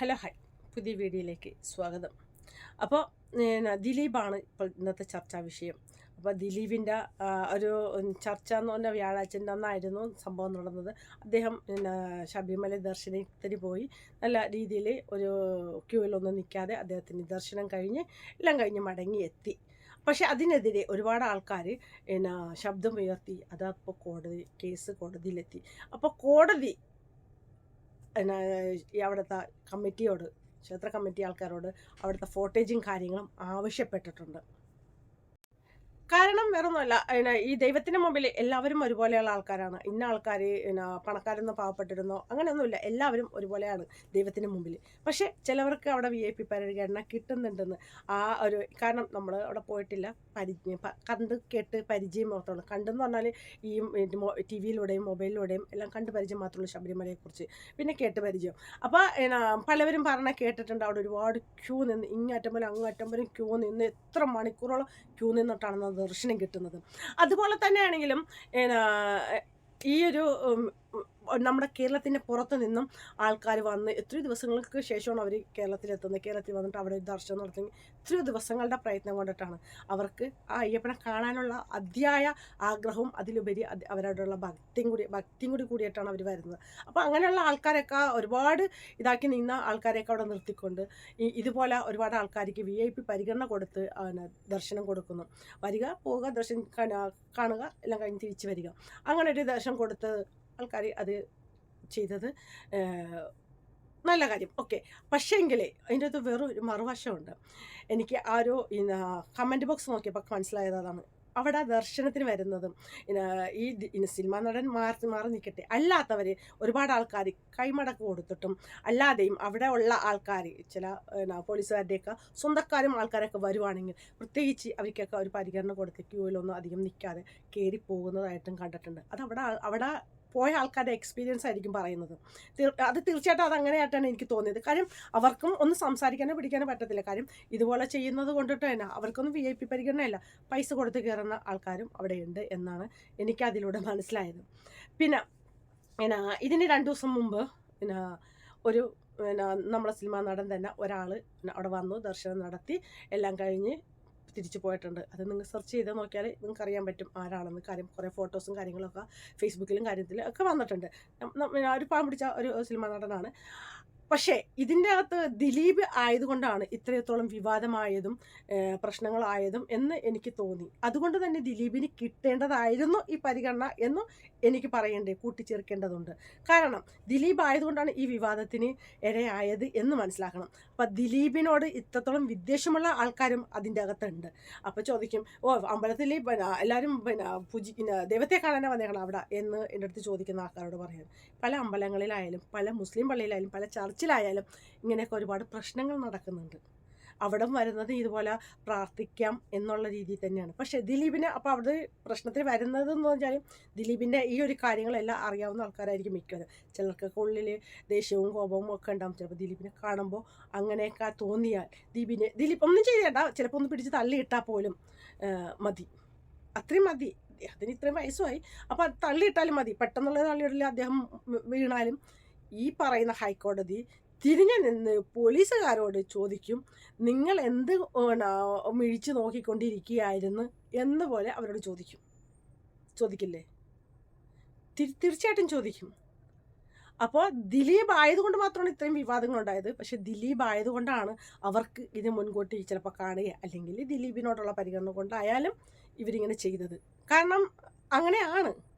Hello hi. പുതിയ വീഡിയോയിലേക്ക് സ്വാഗതം. അപ്പോൾ ദിലീപാണ് ഇപ്പോൾ ഇന്നത്തെ ചർച്ചാ വിഷയം. അപ്പോൾ ദിലീപിന്റെ ഒരു ചർച്ച എന്ന് പറഞ്ഞാൽ വ്യാഴാഴ്ചന്റെ അന്നായിരുന്നു സംഭവം നടന്നത് അദ്ദേഹം ശബരിമല ദർശനത്തിന് പോയി. നല്ല രീതിയിൽ ഒരു ക്യൂവിലൊന്നും നിൽക്കാതെ അദ്ദേഹത്തിന് ദർശനം കഴിഞ്ഞ് എല്ലാം കഴിഞ്ഞ് മടങ്ങി എത്തി പക്ഷെ അതിനെതിരെ ഒരുപാട് ആൾക്കാർ പിന്നെ ശബ്ദമുയർത്തി. അതപ്പോൾ കോടതി കേസ് കോടതിയിലെത്തി. അപ്പോൾ കോടതി എന്നാ അവിടുത്തെ കമ്മിറ്റിയോട് ക്ഷേത്ര കമ്മിറ്റി ആൾക്കാരോട് അവിടുത്തെ ഫോട്ടേജും കാര്യങ്ങളും ആവശ്യപ്പെട്ടിട്ടുണ്ട്. കാരണം വേറൊന്നുമല്ല. പിന്നെ ഈ ദൈവത്തിന്റെ മുമ്പിൽ എല്ലാവരും ഒരുപോലെയുള്ള ആൾക്കാരാണ്. ഇന്ന ആൾക്കാർ പിന്നെ പണക്കാരെന്നോ പാവപ്പെട്ടിരുന്നോ അങ്ങനെയൊന്നുമില്ല. എല്ലാവരും ഒരുപോലെയാണ് ദൈവത്തിന് മുമ്പിൽ പക്ഷേ ചിലവർക്ക് അവിടെ വി ഐ പി പരിഗണന കിട്ടുന്നുണ്ടെന്ന് ആ ഒരു കാരണം നമ്മൾ അവിടെ പോയിട്ടില്ല. പരിചയം കണ്ട് കേട്ട് പരിചയം മാത്രമാണ് കണ്ടെന്ന് പറഞ്ഞാൽ ഈ ടി വിയിലൂടെയും മൊബൈലിലൂടെയും എല്ലാം കണ്ട് പരിചയം മാത്രമുള്ളൂ ശബരിമലയെക്കുറിച്ച്. പിന്നെ കേട്ട് പരിചയം. അപ്പോൾ പലവരും പറഞ്ഞ കേട്ടിട്ടുണ്ട്. അവിടെ ഒരുപാട് ക്യൂ നിന്ന് ഇങ്ങേറ്റം പോലും അങ്ങേറ്റം പോലും ക്യൂ നിന്ന് എത്ര മണിക്കൂറോളം ക്യൂ നിന്നിട്ടാണ് ദർശനം കിട്ടുന്നത്. അതുപോലെ തന്നെയാണെങ്കിലും ഈ ഒരു നമ്മുടെ കേരളത്തിന്റെ പുറത്ത് നിന്നും ആൾക്കാർ വന്ന് എത്രയോ ദിവസങ്ങൾക്ക് ശേഷമാണ് അവർ കേരളത്തിലെത്തുന്നത്. കേരളത്തിൽ വന്നിട്ട് അവിടെ ദർശനം നടത്തി. എത്രയോ ദിവസങ്ങളുടെ പ്രയത്നം കൊണ്ടിട്ടാണ്. അവർക്ക് ആ അയ്യപ്പനെ കാണാനുള്ള അതിയായ ആഗ്രഹവും അതിലുപരി അത് അവരോടുള്ള ഭക്തിയും കൂടി ഭക്തിയും കൂടി കൂടിയിട്ടാണ് അവർ വരുന്നത്. അപ്പോൾ അങ്ങനെയുള്ള ആൾക്കാരൊക്കെ ഒരുപാട് ഇതാക്കി നിന്ന ആൾക്കാരെയൊക്കെ അവിടെ നിർത്തിക്കൊണ്ട് ഇതുപോലെ ഒരുപാട് ആൾക്കാർക്ക് വി ഐ പി പരിഗണന കൊടുത്ത് ദർശനം കൊടുക്കുന്നു. വരിക പോവുക ദർശനം കാണുക എല്ലാം കഴിഞ്ഞ് തിരിച്ച് വരിക. അങ്ങനെ ഒരു ദർശനം കൊടുത്ത് ആൾക്കാർ അത് ചെയ്തത്. നല്ല കാര്യം. ഓക്കെ. പക്ഷേങ്കിൽ അതിന്റെ അത് വേറൊരു മറുവശമുണ്ട്. എനിക്ക് ആരോ കമന്റ് ബോക്സ് നോക്കിയപ്പോൾ മനസ്സിലായത് അതാണ് അവിടെ ദർശനത്തിന് വരുന്നതും ഈ സിനിമാ നടൻ മാറി മാറി നിൽക്കട്ടെ അല്ലാത്തവർ ഒരുപാട് ആൾക്കാർ കൈമടക്ക് കൊടുത്തിട്ടും അല്ലാതെയും അവിടെ ഉള്ള ആൾക്കാർ ചില പോലീസുകാരുടെയൊക്കെ സ്വന്തക്കാരും ആൾക്കാരൊക്കെ വരുവാണെങ്കിൽ പ്രത്യേകിച്ച് അവർക്കൊക്കെ ഒരു പരിഗണന കൊടുത്ത് ക്യൂവിലൊന്നും അധികം നിൽക്കാതെ കയറി പോകുന്നതായിട്ടും കണ്ടിട്ടുണ്ട്. അത് അവിടെ അവിടെ പോയ ആൾക്കാരുടെ എക്സ്പീരിയൻസ് ആയിരിക്കും പറയുന്നത്. അത് തീർച്ചയായിട്ടും അത് എനിക്ക് തോന്നിയത്. കാര്യം അവർക്കും ഒന്ന് സംസാരിക്കാനോ പിടിക്കാനോ പറ്റത്തില്ല. കാര്യം ഇതുപോലെ ചെയ്യുന്നത് കൊണ്ടിട്ട് തന്നെ അവർക്കൊന്നും വി ഐ പി പരിഗണനയല്ല. പൈസ കൊടുത്ത് കയറുന്ന ആൾക്കാരും അവിടെയുണ്ട് എന്നാണ് എനിക്ക് അതിലൂടെ മനസ്സിലായത്. പിന്നെ പിന്നെ ഇതിന് രണ്ട് ദിവസം മുമ്പ് പിന്നെ ഒരു പിന്നെ നമ്മുടെ സിനിമാ നടൻ തന്നെ ഒരാൾ അവിടെ വന്നു ദർശനം നടത്തി എല്ലാം കഴിഞ്ഞ് തിരിച്ചു പോയിട്ടുണ്ട്. അത് നിങ്ങൾ സെർച്ച് ചെയ്ത് നോക്കിയാൽ നിങ്ങൾക്ക് അറിയാൻ പറ്റും ആരാണെന്ന്. കാര്യം കുറേ ഫോട്ടോസും കാര്യങ്ങളൊക്കെ ഫേസ്ബുക്കിലും കാര്യത്തിലും ഒക്കെ വന്നിട്ടുണ്ട്. ഒരു പാവം പിടിച്ച ഒരു സിനിമാ നടനാണ്. പക്ഷേ ഇതിന്റെ അകത്ത് ദിലീപ് ആയതുകൊണ്ടാണ് ഇത്രത്തോളം വിവാദമായതും പ്രശ്നങ്ങളായതും എന്ന് എനിക്ക് തോന്നി. അതുകൊണ്ട് തന്നെ ദിലീപിന് കിട്ടേണ്ടതായിരുന്നു ഈ പരിഗണന എന്നും എനിക്ക് പറയേണ്ടേ കൂട്ടിച്ചേർക്കേണ്ടതുണ്ട്. കാരണം ദിലീപ് ആയതുകൊണ്ടാണ് ഈ വിവാദത്തിന് ഇരയായത് എന്ന് മനസ്സിലാക്കണം. അപ്പം ദിലീപിനോട് ഇത്രത്തോളം വിദ്വേഷമുള്ള ആൾക്കാരും അതിന്റെ അകത്തുണ്ട് അപ്പോൾ ചോദിക്കും ഓ അമ്പലത്തിൽ പിന്നെ എല്ലാവരും പിന്നെ പൂജി ദൈവത്തെ കാണാനാണ് വന്നേക്കണം അവിടെ? എന്ന് എന്റെ അടുത്ത് ചോദിക്കുന്ന ആൾക്കാരോട് പറയാൻ പല അമ്പലങ്ങളിലായാലും പല മുസ്ലിം പള്ളിയിലായാലും പല ചർച്ചിലായാലും ഇങ്ങനെയൊക്കെ ഒരുപാട് പ്രശ്നങ്ങൾ നടക്കുന്നുണ്ട്. അവിടെ വരുന്നത് ഇതുപോലെ പ്രാർത്ഥിക്കാം എന്നുള്ള രീതിയിൽ തന്നെയാണ്. പക്ഷേ ദിലീപിന് അപ്പോൾ അവിടെ പ്രശ്നത്തിൽ വരുന്നത് എന്ന് വെച്ചാൽ ദിലീപിന്റെ ഈ ഒരു കാര്യങ്ങളെല്ലാം അറിയാവുന്ന ആൾക്കാരായിരിക്കും മിക്കവരും. ചിലർക്കൊക്കെ ഉള്ളിൽ ദേഷ്യവും കോപവും ഒക്കെ ഉണ്ടാവും. ചിലപ്പോൾ ദിലീപിനെ കാണുമ്പോൾ അങ്ങനെയൊക്കെ തോന്നിയാൽ ദിലീപിനെ ദിലീപ് ഒന്നും ചെയ്തേണ്ട ചിലപ്പോൾ ഒന്ന് പിടിച്ച് തള്ളിയിട്ടാൽ പോലും മതി. അത്രയും മതി. അദ്ദേഹത്തിന് ഇത്രയും വയസ്സുമായി. അപ്പോൾ അത് തള്ളിയിട്ടാലും മതി. പെട്ടെന്നുള്ള തള്ളിയിടലിൽ അദ്ദേഹം വീണാലും ഈ പറയുന്ന ഹൈക്കോടതി തിരിഞ്ഞു നിന്ന് പോലീസുകാരോട് ചോദിക്കും നിങ്ങൾ എന്ത് മിഴിച്ചു നോക്കിക്കൊണ്ടിരിക്കുകയായിരുന്നു? എന്ന് പോലെ അവരോട് ചോദിക്കും. ചോദിക്കില്ലേ? തീർച്ചയായിട്ടും ചോദിക്കും. അപ്പോൾ ദിലീപ് ആയതുകൊണ്ട് മാത്രമാണ് ഇത്രയും വിവാദങ്ങൾ ഉണ്ടായത് പക്ഷെ ദിലീപ് ആയതുകൊണ്ടാണ് അവർക്ക് ഇത് മുൻകൂട്ടി ചിലപ്പോൾ കാണുക അല്ലെങ്കിൽ ദിലീപിനോടുള്ള പരിഗണന കൊണ്ടായാലും ഇവരിങ്ങനെ ചെയ്തത്. കാരണം അങ്ങനെയാണ്.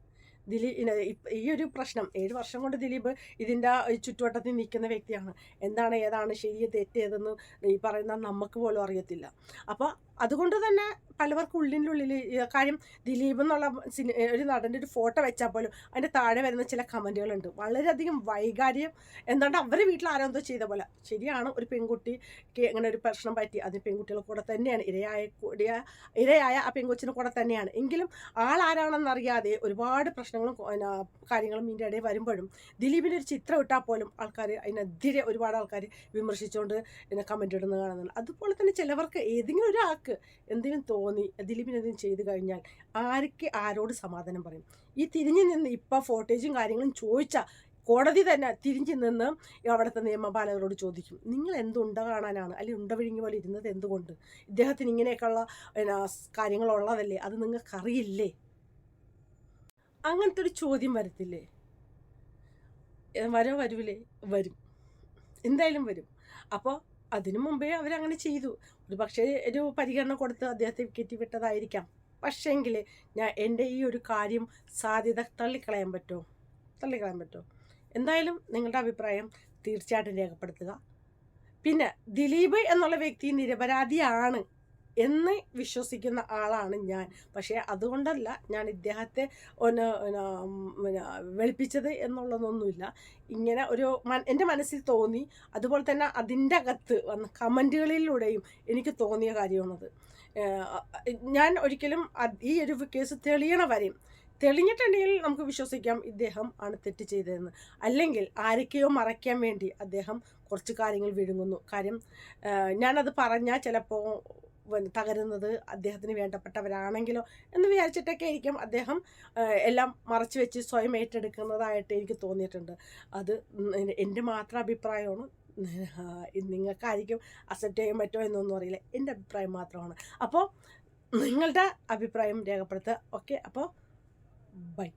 ദിലീപ് ഈ ഒരു പ്രശ്നം ഏഴ് വർഷം കൊണ്ട് ദിലീപ് ഇതിന്റെ ചുറ്റുവട്ടത്തിൽ നിൽക്കുന്ന വ്യക്തിയാണ്. എന്താണ് ഏതാണ് ശരി തെറ്റേതെന്ന് ഈ പറയുന്ന നമുക്ക് പോലും അറിയത്തില്ല. അപ്പോൾ അതുകൊണ്ട് തന്നെ പലവർക്കും ഉള്ളിനുള്ളിൽ കാര്യം ദിലീപ് എന്നുള്ള സിനി ഒരു നടന്റെ ഒരു ഫോട്ടോ വെച്ചാൽ പോലും അതിന്റെ താഴെ വരുന്ന ചില കമന്റുകളുണ്ട്. വളരെയധികം വൈകാര്യം എന്താണ്ട് അവരുടെ വീട്ടിൽ ആരോ എന്തോ ചെയ്ത പോലെ. ശരിയാണ് ഒരു പെൺകുട്ടിക്ക് അങ്ങനെ ഒരു പ്രശ്നം പറ്റി അത് പെൺകുട്ടികളെ കൂടെ തന്നെയാണ് ഇരയായ കൂടിയ ഇരയായ ആ പെൺകൊച്ചിനെ കൂടെ തന്നെയാണ്. എങ്കിലും ആളാരാണെന്നറിയാതെ ഒരുപാട് പ്രശ്നങ്ങളും കാര്യങ്ങളും ഇതിന്റെ ഇടയിൽ വരുമ്പോഴും ദിലീപിന്റെ ഒരു ചിത്രം ഇട്ടാൽ പോലും ആൾക്കാർ അതിനെതിരെ ഒരുപാട് ആൾക്കാർ വിമർശിച്ചുകൊണ്ട് പിന്നെ കമന്റ് ഇടുന്നത് കാണുന്നുണ്ട്. അതുപോലെ തന്നെ ചിലവർക്ക് ഏതെങ്കിലും ഒരാൾക്ക് എന്തെങ്കിലും തോന്നി ദിലീപിന് എന്തെങ്കിലും ചെയ്തു കഴിഞ്ഞാൽ ആർക്ക് ആരോട് സമാധാനം പറയും? ഈ തിരിഞ്ഞു നിന്ന് ഇപ്പോൾ ഫോട്ടേജും കാര്യങ്ങളും ചോദിച്ചാൽ കോടതി തന്നെ തിരിഞ്ഞു നിന്ന് അവിടുത്തെ നിയമപാലകരോട് ചോദിക്കും. നിങ്ങൾ എന്തുണ്ട കാണാനാണ് അല്ലെങ്കിൽ ഉണ്ട വിഴുങ്ങി പോലെ ഇരുന്നത് എന്തുകൊണ്ട്? ഇദ്ദേഹത്തിന് ഇങ്ങനെയൊക്കെയുള്ള കാര്യങ്ങളുള്ളതല്ലേ? അത് നിങ്ങൾക്കറിയില്ലേ? അങ്ങനത്തെ ഒരു ചോദ്യം വരത്തില്ലേ? വരോ വരൂലേ? വരും. എന്തായാലും വരും. അപ്പോൾ അതിനു മുമ്പേ അവരങ്ങനെ ചെയ്തു. ഒരു പക്ഷേ ഒരു പരിഗണന കൊടുത്ത് അദ്ദേഹത്തെ വിക്കറ്റ് വിട്ടതായിരിക്കാം. പക്ഷേങ്കിൽ ഞാൻ എന്റെ ഈ ഒരു കാര്യം സാധ്യത തള്ളിക്കളയാൻ പറ്റുമോ തള്ളിക്കളയാൻ പറ്റുമോ എന്തായാലും നിങ്ങളുടെ അഭിപ്രായം തീർച്ചയായിട്ടും രേഖപ്പെടുത്തുക. പിന്നെ ദിലീപ് എന്നുള്ള വ്യക്തി നിരപരാധിയാണ്. എന്ന് വിശ്വസിക്കുന്ന ആളാണ് ഞാൻ. പക്ഷേ അതുകൊണ്ടല്ല ഞാൻ ഇദ്ദേഹത്തെ ഒന്ന് വെളുപ്പിച്ചത് എന്നുള്ളതൊന്നുമില്ല. ഇങ്ങനെ ഒരു എന്റെ മനസ്സിൽ തോന്നി. അതുപോലെ തന്നെ അതിന്റെ അകത്ത് വന്ന കമന്റുകളിലൂടെയും എനിക്ക് തോന്നിയ കാര്യമാണത്. ഞാൻ ഒരിക്കലും ഈ ഒരു കേസ് തെളിയണ വരെയും തെളിഞ്ഞിട്ടുണ്ടെങ്കിൽ നമുക്ക് വിശ്വസിക്കാം ഇദ്ദേഹം ആണ് തെറ്റ് ചെയ്തതെന്ന്. അല്ലെങ്കിൽ ആരൊക്കെയോ മറയ്ക്കാൻ വേണ്ടി അദ്ദേഹം കുറച്ച് കാര്യങ്ങൾ വിഴുങ്ങുന്നു. കാര്യം ഞാനത് പറഞ്ഞാൽ ചിലപ്പോൾ തകരുന്നത് അദ്ദേഹത്തിന് വേണ്ടപ്പെട്ടവരാണെങ്കിലോ എന്ന് വിചാരിച്ചിട്ടൊക്കെ ആയിരിക്കും അദ്ദേഹം എല്ലാം മറച്ചു വെച്ച് സ്വയം ഏറ്റെടുക്കുന്നതായിട്ട് എനിക്ക് തോന്നിയിട്ടുണ്ട്. അത് എന്റെ മാത്രം അഭിപ്രായമാണ്. നിങ്ങൾക്കായിരിക്കും അക്സെപ്റ്റ് ചെയ്യാൻ പറ്റുമോ എന്നൊന്നും അറിയില്ല. എന്റെ അഭിപ്രായം മാത്രമാണ്. അപ്പോൾ നിങ്ങളുടെ അഭിപ്രായം രേഖപ്പെടുത്തുക. ഓക്കെ അപ്പോൾ ബൈ.